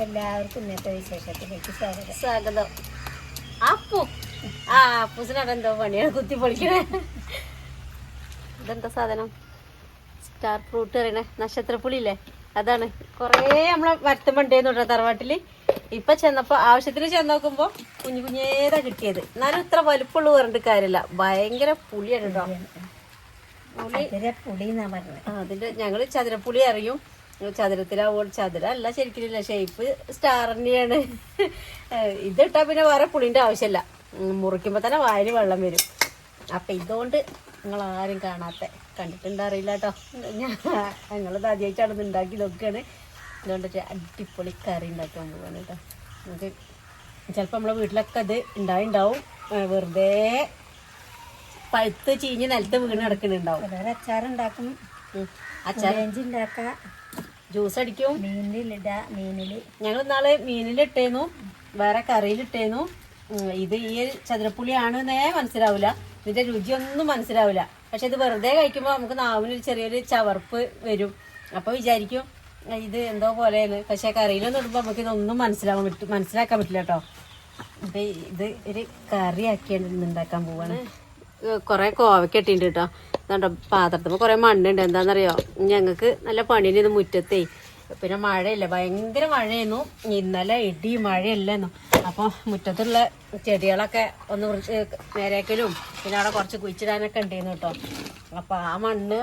എല്ലാവർക്കും ഇന്നത്തെ വിശേഷത്തിലേക്ക് സ്വാഗതം. സ്വാഗതം. അപ്പു ആ അപ്പൂസിനവിടെ എന്തോ പണിയാണ് കുത്തി പൊളിക്കണേ. ഇതെന്താ സാധനം? സ്റ്റാർ ഫ്രൂട്ട് അറിയണേ നക്ഷത്രപ്പുളിയില്ലേ? അതാണ്. കുറേ നമ്മളെ വരുത്തുമ്പണ്ടേന്ന് പറഞ്ഞ തറവാട്ടിൽ. ഇപ്പൊ ചെന്നപ്പോ ആവശ്യത്തിന് ചെന്ന് നോക്കുമ്പോ കുഞ്ഞു കുഞ്ഞേതാ കിട്ടിയത്. എന്നാലും ഇത്ര വലുപ്പമുള്ള പറഞ്ഞിട്ട് കാര്യമില്ല. ഭയങ്കര പുളിയാണ് കേട്ടോ. പുളി അതിന്റെ ഞങ്ങൾ ചതുരപ്പുളി അറിയും. ചതുരത്തിലാവുമ്പോൾ ചതുര അല്ല ശരിക്കില്ല ഷേപ്പ് സ്റ്റാർ തന്നെയാണ്. ഇതിട്ടാ പിന്നെ വേറെ പുളിന്റെ ആവശ്യമില്ല മുറിക്കുമ്പോ തന്നെ വായിൽ വെള്ളം വരും. അപ്പൊ ഇതുകൊണ്ട് നിങ്ങൾ ആരും കാണാത്ത കണ്ടിട്ടുണ്ടറിയില്ല കേട്ടോ ഞങ്ങളത് ആദ്യമായിട്ടാണ് ഇത് ഉണ്ടാക്കി നോക്കുകയാണ് ഇതുകൊണ്ട് അടിപൊളി കറി ഉണ്ടാക്കാൻ പോവാണ് കേട്ടോ നമുക്ക് ചിലപ്പോൾ നമ്മളെ വീട്ടിലൊക്കെ അത് ഉണ്ടായിണ്ടാവും. വെറുതെ പഴുത്ത് ചീഞ്ഞ് നിലത്ത് വീണ് കിടക്കുന്നുണ്ടാവും അച്ചാറുണ്ടാക്കും. അച്ചാർ ഉണ്ടാക്ക ജ്യൂസ് അടിക്കും. മീനിലിട മീനിൽ. ഞങ്ങൾ ഇന്നാൾ മീനിലിട്ടേന്നു. വേറെ കറിയിലിട്ടേന്നു. ഇത് ഈ ചതുരപ്പുളിയാണ് എന്നേ മനസ്സിലാവില്ല ഇതിന്റെ രുചിയൊന്നും മനസ്സിലാവില്ല പക്ഷെ ഇത് വെറുതെ കഴിക്കുമ്പോൾ നമുക്ക് നാവിനൊരു ഒരു ചെറിയൊരു ചവർപ്പ് വരും. അപ്പൊ വിചാരിക്കും ഇത് എന്തോ പോലെയാണ്. പക്ഷെ കറിയിലൊന്നും ഇടുമ്പോൾ നമുക്ക് ഇതൊന്നും മനസ്സിലാവാൻ പറ്റും മനസ്സിലാക്കാൻ പറ്റില്ല കേട്ടോ. അപ്പൊ ഇത് ഒരു കറിയാക്കി ഉണ്ടാക്കാൻ പോവാണ്. കുറെ കോവയ്ക്ക് ഇട്ടിട്ടുണ്ട് കേട്ടോ അതുകൊണ്ട് പാത്രത്തിൽ കുറെ മണ്ണുണ്ട്. എന്താണെന്നറിയോ ഞങ്ങൾക്ക് നല്ല പണിയുണ്ട് ഇത് മുറ്റത്തേ. പിന്നെ മഴയില്ല. ഭയങ്കര മഴയായിരുന്നു. ഇന്നലെ ഇടി മഴയല്ലായിരുന്നു. അപ്പോൾ മുറ്റത്തുള്ള ചെടികളൊക്കെ ഒന്ന് കുറച്ച് നേരേക്കലും പിന്നെ അവിടെ കുറച്ച് കുഴിച്ചിടാനൊക്കെ ഉണ്ടായിരുന്നു കേട്ടോ അപ്പൊ ആ മണ്ണ്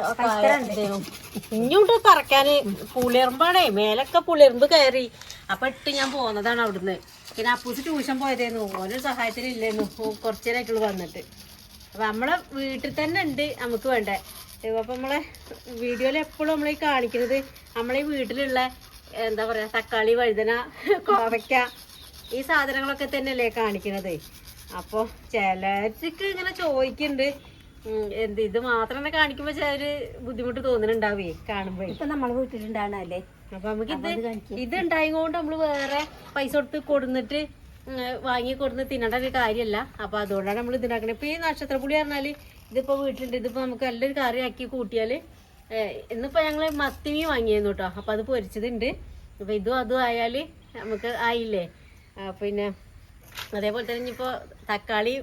ഇങ്ങോട്ട് പറക്കാന് പുളിയറുമ്പാണേ മേലൊക്കെ പുളിയറുമ്പ് കയറി അപ്പൊ ഇട്ട് ഞാൻ പോന്നതാണ് അവിടുന്ന്. പിന്നെ അപ്പൂസ് ട്യൂഷൻ പോയതായിരുന്നു ഓരോ സഹായത്തിനില്ലായിരുന്നു കുറച്ചേരായിട്ടുള്ളൂ വന്നിട്ട്. അപ്പൊ നമ്മളെ വീട്ടിൽ തന്നെ ഉണ്ട് നമുക്ക് വേണ്ടേ. അപ്പൊ നമ്മളെ വീഡിയോയിൽ എപ്പോഴും നമ്മളീ കാണിക്കുന്നത് നമ്മളീ വീട്ടിലുള്ള എന്താ പറയാ തക്കാളി വഴുതന കോവയ്ക്ക ഈ സാധനങ്ങളൊക്കെ തന്നെയല്ലേ കാണിക്കുന്നത് അപ്പോൾ ചിലർക്ക് ഇങ്ങനെ ചോദിക്കുന്നുണ്ട് എന്ത് ഇത് മാത്രം കാണിക്കുമ്പോ കാണിക്കുമ്പോൾ ചിലര് ബുദ്ധിമുട്ട് തോന്നുന്നുണ്ടാവേ കാണുമ്പോ. ഇപ്പൊ നമ്മളെ വീട്ടിലുണ്ടാണല്ലേ അപ്പൊ നമുക്ക് ഇത് ഇത് ഉണ്ടായതുകൊണ്ട് നമ്മൾ വേറെ പൈസ കൊടുത്ത് കൊടുന്നിട്ട് വാങ്ങി കൊടുന്ന് തിന്നേണ്ട ഒരു കാര്യമല്ല അപ്പൊ അതുകൊണ്ടാണ് നമ്മൾ ഇതിനാക്കണത് ഇപ്പൊ ഈ നക്ഷത്രപ്പുളി പറഞ്ഞാൽ ഇതിപ്പോ വീട്ടിലുണ്ട്. ഇതിപ്പോ നമുക്ക് നല്ലൊരു കറി ആക്കി കൂട്ടിയാൽ ഇന്നിപ്പോ ഞങ്ങൾ മത്തിമീൻ വാങ്ങിയിരുന്നു കേട്ടോ അപ്പൊ അത് പൊരിച്ചതുണ്ട്. അപ്പൊ ഇതും അതും ആയാൽ നമുക്ക് ആയില്ലേ? പിന്നെ അതേപോലെ തന്നെ ഇനിയിപ്പോ തക്കാളി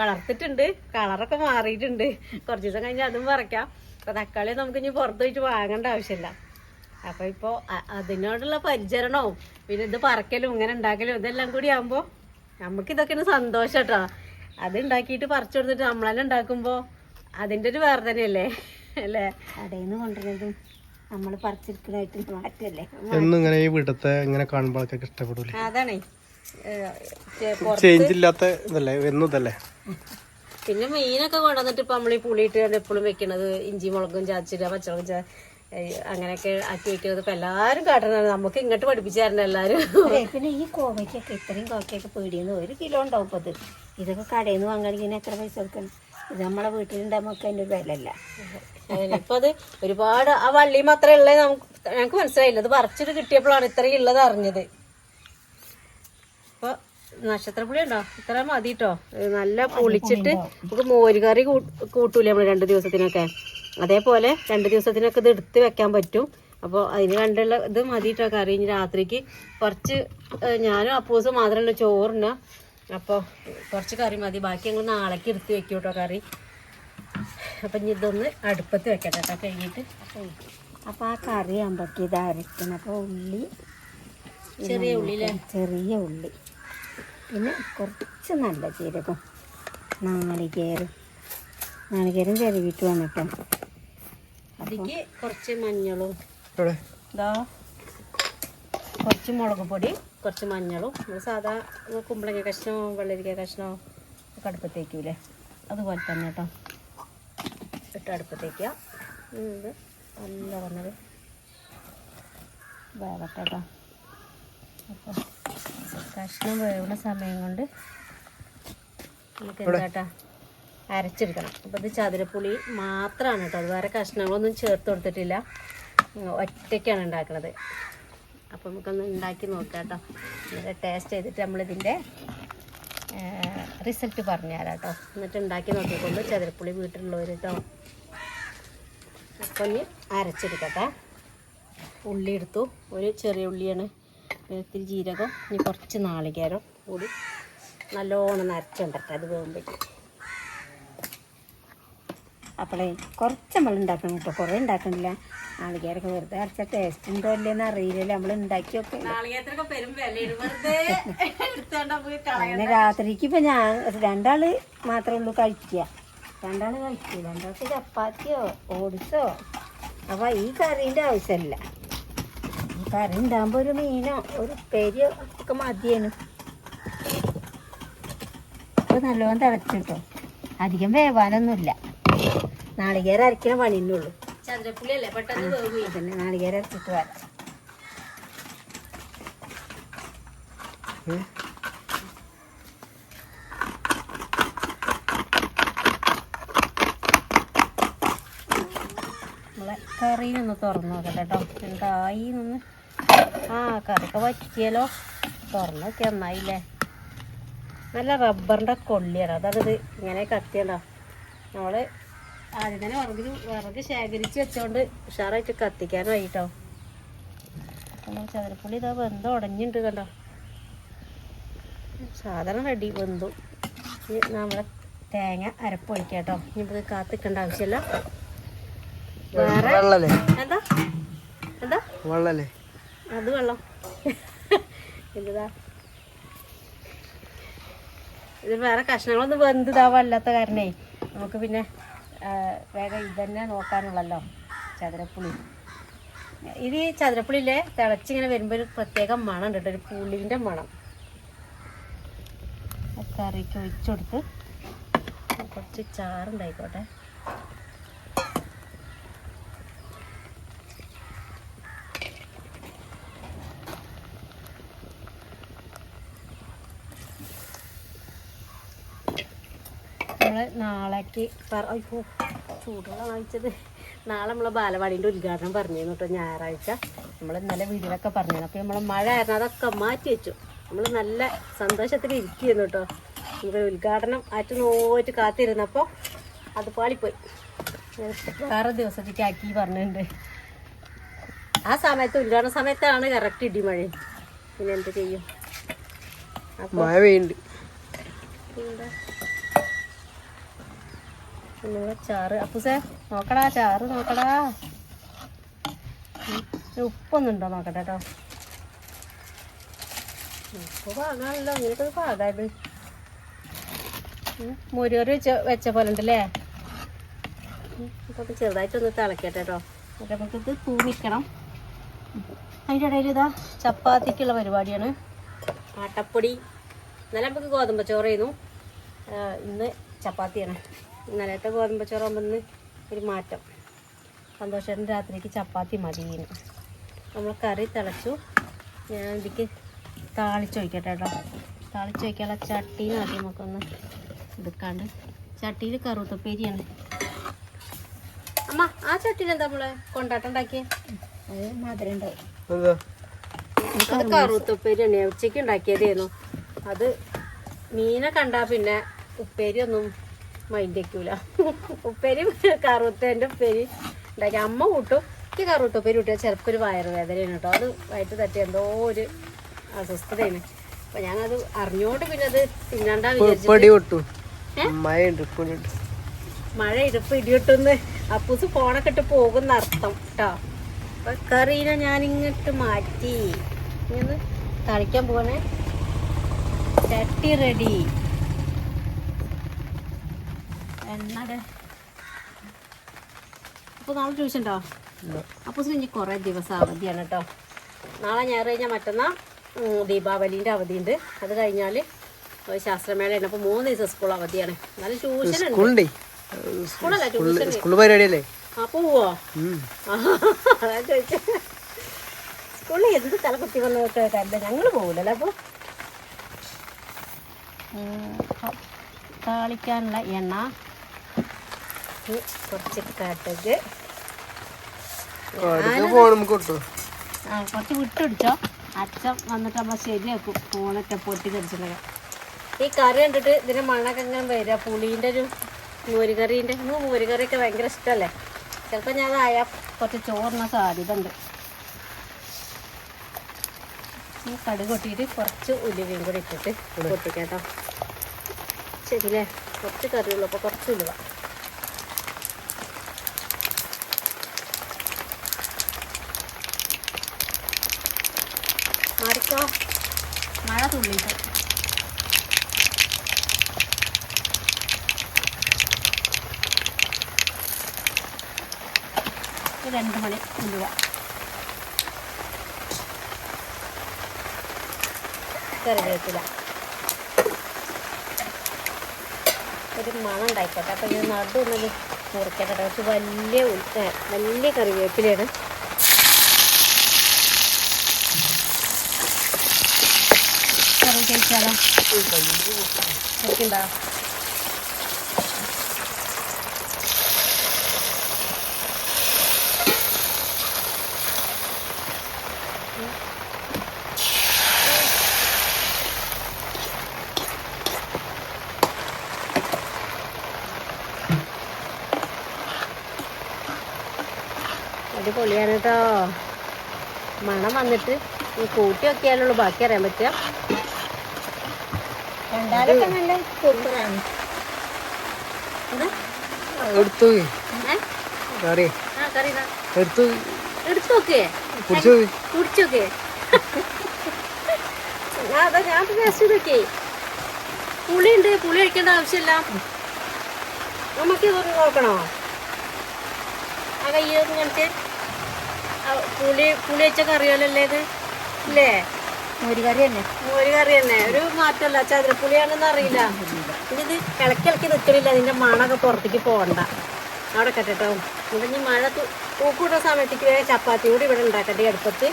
വളർത്തിട്ടുണ്ട്. കളറൊക്കെ മാറിയിട്ടുണ്ട്. കുറച്ച് ദിവസം കഴിഞ്ഞാൽ അതും പറിക്കാം അപ്പൊ തക്കാളി നമുക്ക് ഇനി പുറത്ത് വെച്ച് വാങ്ങേണ്ട ആവശ്യമില്ല. അപ്പൊ ഇപ്പോ അതിനോടുള്ള പരിചരണവും പിന്നെ ഇത് പറക്കലും ഇങ്ങനെ ഉണ്ടാക്കലും ഇതെല്ലാം കൂടി ആകുമ്പോ നമുക്ക് ഇതൊക്കെയാണ് സന്തോഷം കേട്ടോ അത് ഉണ്ടാക്കിയിട്ട് പറിച്ചു കൊടുത്തിട്ട് നമ്മളെന്നെ ഉണ്ടാക്കുമ്പോ അതിന്റെ ഒരു വേറെ തന്നെയല്ലേ അല്ലേ? കടയിൽ നിന്ന് കൊണ്ടുവരുന്നതും നമ്മൾ പറിച്ചിരിക്കുന്നതായിട്ട് മാറ്റല്ലേ? ഇങ്ങനെ ഈ വീട്ടത്തെ ഇങ്ങനെ കാണുമ്പോൾ ആൾക്കാർക്ക് ഇഷ്ടപ്പെടൂലേ? അതാണേ. ചേഞ്ച് ഇല്ലാത്ത ഇതല്ലേ? എന്നും ഇതല്ലേ? പിന്നെ മീനൊക്കെ കൊണ്ടുവന്നിട്ട് ഇപ്പൊ നമ്മൾ ഈ പുളിയിട്ട് എപ്പോഴും വെക്കണത് ഇഞ്ചി മുളകും ചാച്ചിടുക പച്ചമുളകും ചാ അങ്ങനെയൊക്കെ ആക്ടിവിറ്റി ഇപ്പൊ എല്ലാരും കാട്ടുന്നതാണ് നമുക്ക് ഇങ്ങോട്ട് പഠിപ്പിച്ചായിരുന്നു എല്ലാവരും എല്ലാരും പിന്നെ ഈ കോവയ്ക്കൊക്കെ ഇത്രയും കോവയ്ക്കൊക്കെ പേടിയെന്ന് ഒരു കിലോ ഉണ്ടാവും ഇത് ഇതൊക്കെ കടയിൽ നിന്ന് വാങ്ങണമെങ്കിൽ എത്ര പൈസ കൊടുക്കണം? ഇത് നമ്മളെ വീട്ടിലുണ്ടാകുമ്പോൾ അതിന്റെ ഒരു വിലല്ല ഇപ്പൊ അത് ഒരുപാട് ആ വള്ളി മാത്രമേ ഉള്ളത് നമുക്ക് ഞങ്ങൾക്ക് മനസ്സിലായില്ല. അത് പറിച്ചിട്ട് കിട്ടിയപ്പോഴാണ് ഇത്രയും ഉള്ളത് അറിഞ്ഞത്. ഇപ്പൊ നക്ഷത്രപ്പുളി ഉണ്ടോ? ഇത്ര മതി കേട്ടോ നല്ല പൊളിച്ചിട്ട് നമുക്ക് മോരുകറി കൂട്ടൂലേ നമ്മൾ രണ്ടു ദിവസത്തിനൊക്കെ? അതേപോലെ രണ്ട് ദിവസത്തിനൊക്കെ ഇത് എടുത്ത് വെക്കാൻ പറ്റും. അപ്പോൾ അതിന് വേണ്ടുള്ള ഇത് മതിയിട്ടോ കറി? ഇനി രാത്രിക്ക് കുറച്ച് ഞാനും അപ്പൂസും മാത്രമല്ല ചോറിന്. അപ്പോൾ കുറച്ച് കറി മതി. ബാക്കി ഞങ്ങൾ നാളേക്ക് എടുത്ത് വെക്കും കേട്ടോ കറി. അപ്പം ഇനി ഇതൊന്ന് അടുപ്പത്ത് വെക്കട്ടെ കേട്ടോ. കഴിഞ്ഞിട്ട് അപ്പോൾ ആ കറി ആകുമ്പോഴേക്ക് ഇത് അരക്കണം അപ്പോൾ ഉള്ളി ചെറിയ ഉള്ളി ചെറിയ ഉള്ളി. പിന്നെ കുറച്ച് നല്ല ജീരകം. നാളികേരം. നാളികേരം ചെരുവിട്ട് വന്നിട്ടോ. അതിക്ക് കുറച്ച് മഞ്ഞളും ഇതാ കുറച്ച് മുളക് പൊടി കുറച്ച് മഞ്ഞളും. നമ്മൾ സാധാ കുമ്പളങ്ങ കഷ്ണമോ വെള്ളരിക്ക കഷ്ണമോ ഒക്കെ അടുപ്പത്തേക്കൂലേ അതുപോലെ തന്നെ കേട്ടോ ഇട്ട് അടുപ്പത്തേക്കുക ഇത് നല്ല പറഞ്ഞത്? വേവട്ടെ കേട്ടോ അപ്പോൾ കഷ്ണം വേവുന്ന സമയം കൊണ്ട് നമുക്ക് എന്താട്ടാ? അരച്ചെടുക്കണം. അപ്പോൾ ഇത് ചതുരപ്പുളി മാത്രമാണ് കേട്ടോ. അത് വേറെ കഷ്ണങ്ങളൊന്നും ചേർത്ത് കൊടുത്തിട്ടില്ല. ഒറ്റയ്ക്കാണ് ഉണ്ടാക്കുന്നത് അപ്പോൾ നമുക്കൊന്ന് ഉണ്ടാക്കി നോക്കാം കേട്ടോ. ടേസ്റ്റ് ചെയ്തിട്ട് നമ്മളിതിന്റെ റിസൾട്ട് പറഞ്ഞു തരാം കേട്ടോ. എന്നിട്ട് ഉണ്ടാക്കി നോക്കിക്കൊണ്ട് ചതുരപ്പുളി വീട്ടിലുള്ളവർ കേട്ടോ. അപ്പം ഇനി അരച്ചെടുക്കട്ടെ. ഉള്ളി എടുത്തു. ഒരു ചെറിയ ഉള്ളിയാണ്. ഇത്തിരി ജീരകം ഇനി കുറച്ച് നാളികേരം കൂടി നല്ലോണം നരച്ചുണ്ടട്ടെ അത് പോകുമ്പോഴേക്കും അപ്പോളേ കുറച്ച് നമ്മൾ ഉണ്ടാക്കണം കേട്ടോ. കുറേ ഉണ്ടാക്കണില്ല. നാളികേരൊക്കെ വെറുതെ അരച്ച ടേസ്റ്റ് ഉണ്ടോ ഇല്ലെന്ന് അറിയില്ലല്ലോ. നമ്മൾ ഉണ്ടാക്കിയൊക്കെ. ഒക്കെ അങ്ങനെ രാത്രിക്ക് ഇപ്പം ഞാൻ രണ്ടാൾ മാത്രമേ ഉള്ളൂ കഴിക്കുക. രണ്ടാൾ കഴിക്കൂ രണ്ടാൾക്ക് ചപ്പാത്തിയോ ഓടിച്ചോ അപ്പോൾ ഈ കറീന്റെ ആവശ്യമില്ല ഈ കറി ഉണ്ടാകുമ്പോൾ ഒരു മീനോ ഒരു ഉപ്പേരിയോ ഒക്കെ മതിയേനു. അപ്പോൾ നല്ലോണം തിളച്ചിട്ടോ. അധികം വേവാനൊന്നുമില്ല. നാളികേരം അരക്കണ പണിന്നുള്ളൂ ചന്ദ്രപ്പുള്ളിയല്ലേ അല്ലേ പെട്ടെന്ന് തന്നെ നാളികേരം അരച്ചിട്ട് വരാം. നമ്മളെ കറിയിലൊന്ന് തുറന്നു നോക്കട്ടെ കേട്ടോ എന്തായി നിന്ന് ആ കറിയൊക്കെ വറ്റിയാലോ തുറന്നു നോക്കിയാൽ നന്നായില്ലേ? നല്ല റബ്ബറിന്റെ കൊള്ളിയാണ്. അതാണിത് ഇങ്ങനെ കത്തിയല്ലോ നമ്മൾ ആദ്യം തന്നെ വിറകിൽ വിറക് ശേഖരിച്ച് വെച്ചോണ്ട് ഉഷാറായിട്ട് കത്തിക്കാനായി കേട്ടോ നമ്മൾ ചതുരപ്പുള്ളി ഇതാ വെന്ത് ഉടഞ്ഞിട്ടുണ്ട് കണ്ടോ? സാധനം റെഡി വെന്തു. നമ്മളെ തേങ്ങ അരപ്പൊഴിക്കാം കേട്ടോ. ഇനി ഇത് കാത്തിക്കേണ്ട ആവശ്യമില്ല. വേറെ എന്താ? എന്താ? വെള്ളല്ലേ? അത് വെള്ളം. എന്താ ഇത് വേറെ കഷ്ണങ്ങളൊന്നും വെന്തിതാവല്ലാത്ത കാരണേ. നമുക്ക് പിന്നെ വേഗം ഇതന്നെ നോക്കാനുള്ളല്ലോ. ചതുരപ്പുളി. ഇത് ഈ ചതുരപ്പുളിയിലെ തിളച്ചിങ്ങനെ വരുമ്പോൾ ഒരു പ്രത്യേകം മണം ഉണ്ട് ഒരു പുളിന്റെ മണം. കറിക്ക് ഒഴിച്ചു കൊടുത്ത് കുറച്ച് ചാറുണ്ടായിക്കോട്ടെ നമ്മൾ പറ. അയ്യോ ചൂടുള്ള വാങ്ങിച്ചത് നാളെ നമ്മളെ ബാലവാടീന്റെ ഉദ്ഘാടനം പറഞ്ഞിരുന്നു കേട്ടോ ഞായറാഴ്ച നമ്മൾ ഇന്നലെ വീടിലൊക്കെ പറഞ്ഞു അപ്പോൾ നമ്മളെ മഴ ആയിരുന്നു അതൊക്കെ മാറ്റി വെച്ചു. നമ്മൾ നല്ല സന്തോഷത്തിൽ ഇരിക്കുന്നു കേട്ടോ. നമുക്ക് ഉദ്ഘാടനം ആറ്റ് നോറ്റ് കാത്തിരുന്നപ്പോൾ അത് പാളിപ്പോയി. വേറെ ദിവസത്തേക്ക് ആക്കി പറഞ്ഞിട്ടുണ്ട്. ആ സമയത്ത് ഉദ്ഘാടന സമയത്താണ് കറക്റ്റ് ഇടിമഴ പിന്നെ എന്ത് ചെയ്യും? മഴ പെയ്യുന്നുണ്ട്. ചാറ് അപ്പുസേ നോക്കടാ ചാറ് നോക്കടാ. ഉപ്പൊന്നുണ്ടോ നോക്കട്ടെ കേട്ടോ ഉപ്പ് പാകാണല്ലോ ഇങ്ങനത്തെ പാകായത് മുരുകറി വെച്ച വെച്ച പോലെ ഉണ്ടല്ലേ? അപ്പോൾ ചെറുതായിട്ടൊന്ന് തിളക്കട്ടെ കേട്ടോ പൂ നമുക്കിത് തൂമിക്കണം. അതിന്റെ ഇടയിൽ ഇതാ ചപ്പാത്തിക്കുള്ള പരിപാടിയാണ്. ആട്ടപ്പൊടി. ഇന്നലെ നമുക്ക് ഗോതമ്പ് ചെയ്യുന്നു ഇന്ന് ചപ്പാത്തിയാണ്. ഇന്നലത്തെ ഗോതമ്പ് ചോറാകുമ്പോൾ ഒരു മാറ്റം. സന്തോഷേട്ടൻ രാത്രിക്ക് ചപ്പാത്തി മതിയെന്ന് നമ്മൾ കറി തിളച്ചു. ഞാൻ ഇതിക്ക് താളിച്ചൊഴിക്കട്ടെ കേട്ടോ. താളിച്ചൊഴിക്കാനുള്ള ചട്ടീന് ആദ്യം നമുക്കൊന്ന് എടുക്കാണ്ട്. ചട്ടിയിൽ കറുത്തപ്പേരിയാണ്. അമ്മ ആ ചട്ടിയിൽ എന്താ നമ്മളെ കൊണ്ടാട്ടം ഉണ്ടാക്കിയത് അത് മധുരം അത് കറുത്തപ്പേരിയാണ്. ഉച്ചയ്ക്ക് ഉണ്ടാക്കിയതായിരുന്നു അത് മീനെ കണ്ടാ പിന്നെ ഉപ്പേരി ഒന്നും മൈൻഡ് വെക്കൂല ഉപ്പേരി കറുത്തേന്റെ ഉപ്പേരി ഉണ്ടാക്കി. അമ്മ കൂട്ടും. എനിക്ക് ഈ കറുത്തപ്പേരി കൂട്ടിയാൽ ചിലപ്പോൾ ഒരു വയറുവേദനയാണ് കേട്ടോ അത് വയറ്റ് തട്ടി എന്തോ ഒരു അസ്വസ്ഥതയാണ്. അപ്പം ഞാനത് അറിഞ്ഞോണ്ട് പിന്നെ അത് തിന്നണ്ടാ വിചാരിച്ചു മഴ ഇടുപ്പ് ഇടിയിട്ടുന്ന് അപ്പൂസ് ഫോണൊക്കെ ഇട്ട് പോകുന്ന അർത്ഥം കേട്ടോ അപ്പൊ കറീനെ ഞാൻ ഇങ്ങോട്ട് മാറ്റി ഇങ്ങനെ തളിക്കാൻ പോകണേ ചട്ടി റെഡി. എണ്ണടെ അപ്പൊ നാളെ ട്യൂഷൻ ഉണ്ടോ അപ്പൊ ഇനി കുറേ ദിവസം അവധിയാണ് കേട്ടോ നാളെ ഞായർ കഴിഞ്ഞാൽ മറ്റന്നാൾ അവധി അവധിയുണ്ട് അത് കഴിഞ്ഞാൽ ശാസ്ത്രമേളയാണ് അപ്പോൾ മൂന്ന് ദിവസം സ്കൂൾ അവധിയാണ്. എന്നാലും ട്യൂഷൻ ഉണ്ട്. സ്കൂളല്ല ട്യൂഷൻ സ്കൂൾ പരിപാടിയല്ലേ? ആ പോവോ. അതാ ചോദിച്ചേ. സ്കൂളിൽ എന്ത് തല കുത്തി വന്ന കേട്ടല്ല ഞങ്ങൾ പോകില്ലല്ലോ അപ്പോൾ താളിക്കാനുള്ള എണ്ണ ഇത് കുറച്ച് കടുക് നമുക്ക് ആ കുറച്ച് വിട്ടുപിടിച്ചോ അച്ഛൻ വന്നിട്ട് നമ്മൾ ശരിയാക്കും. ഫോണൊക്കെ പൊട്ടി തെറിച്ചിട്ടൊക്കെ ഈ കറി കണ്ടിട്ട് ഇതിന്റെ മണ്ണൊക്കെ ഇങ്ങനെ വരിക പുളീന്റെ ഒരു മോരുകറീന്റെ മോരുകറിയൊക്കെ ഭയങ്കര ഇഷ്ടമല്ലേ ചിലപ്പോൾ ഞാൻ അതായാൽ കുറച്ച് ചോറിന സാധ്യത ഉണ്ട്. ഈ കടുക് കൊട്ടിയിട്ട് കുറച്ച് ഉലുവയും കൂടി ഇട്ടിട്ട് പൊട്ടിക്കാം കേട്ടോ. ശരിയല്ലേ? കുറച്ച് കറിയുള്ളൂ. അപ്പോൾ കുറച്ച് ഉലുവ. ഒരു രണ്ട് മണി. ഉലുവ കറിവേപ്പില ഒരു മണം ഉണ്ടായിക്കോട്ടെ. അപ്പം ഇത് നടുന്നത് മുറിക്കട്ടെ കുറച്ച് വലിയ വലിയ കറിവേപ്പിലയാണ്. കഴിച്ചാലോ അടിപൊളിയാണ് കേട്ടോ മണം വന്നിട്ട് കൂട്ടി വെക്കിയാലുള്ളൂ ബാക്കി അറിയാൻ പറ്റുക. നല്ല സൂപ്പറാണ്? എടുത്തു? കറി. എടുത്തു കുടിച്ചോക്കേ ഞാൻ ടേസ്റ്റ് ചെയ്തൊക്കെ പുളിയുണ്ട്. പുളി കഴിക്കേണ്ട ആവശ്യമില്ല. നമുക്ക് ഇതൊന്ന് നോക്കണോ? ആ ആ പുളി പുളി വെച്ച കറിയോലല്ലേ ഇത്? ഇല്ലേ ഒരു കറി തന്നെ മോര് കറി തന്നെ ഒരു മാറ്റമല്ല. ചതുരപ്പുളിയാണെന്ന് അറിയില്ല. ഇനി ഇത് ഇളക്കി ഇളക്കി നിൽക്കണില്ല അതിന്റെ മണമൊക്കെ പുറത്തേക്ക് പോകണ്ട. അവിടെ കെട്ടോ ഇവിടെ ഇനി മഴ തൂക്കൂട്ട സമയത്തേക്ക് വേറെ ചപ്പാത്തി കൂടി ഇവിടെ ഉണ്ടാക്കട്ടെ അടുപ്പത്ത്.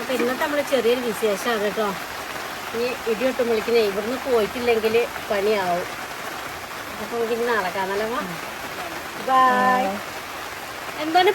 അപ്പൊ ഇന്നത്തെ നമ്മൾ ചെറിയൊരു വിശേഷമാണ് കേട്ടോ. ഇനി ഇടിയൊട്ടും വിളിക്കണേ ഇവിടുന്ന് പോയിട്ടില്ലെങ്കിൽ പണിയാവും. അപ്പൊ നമുക്ക് ഇനി കാണാലോ ബൈ എന്താണ്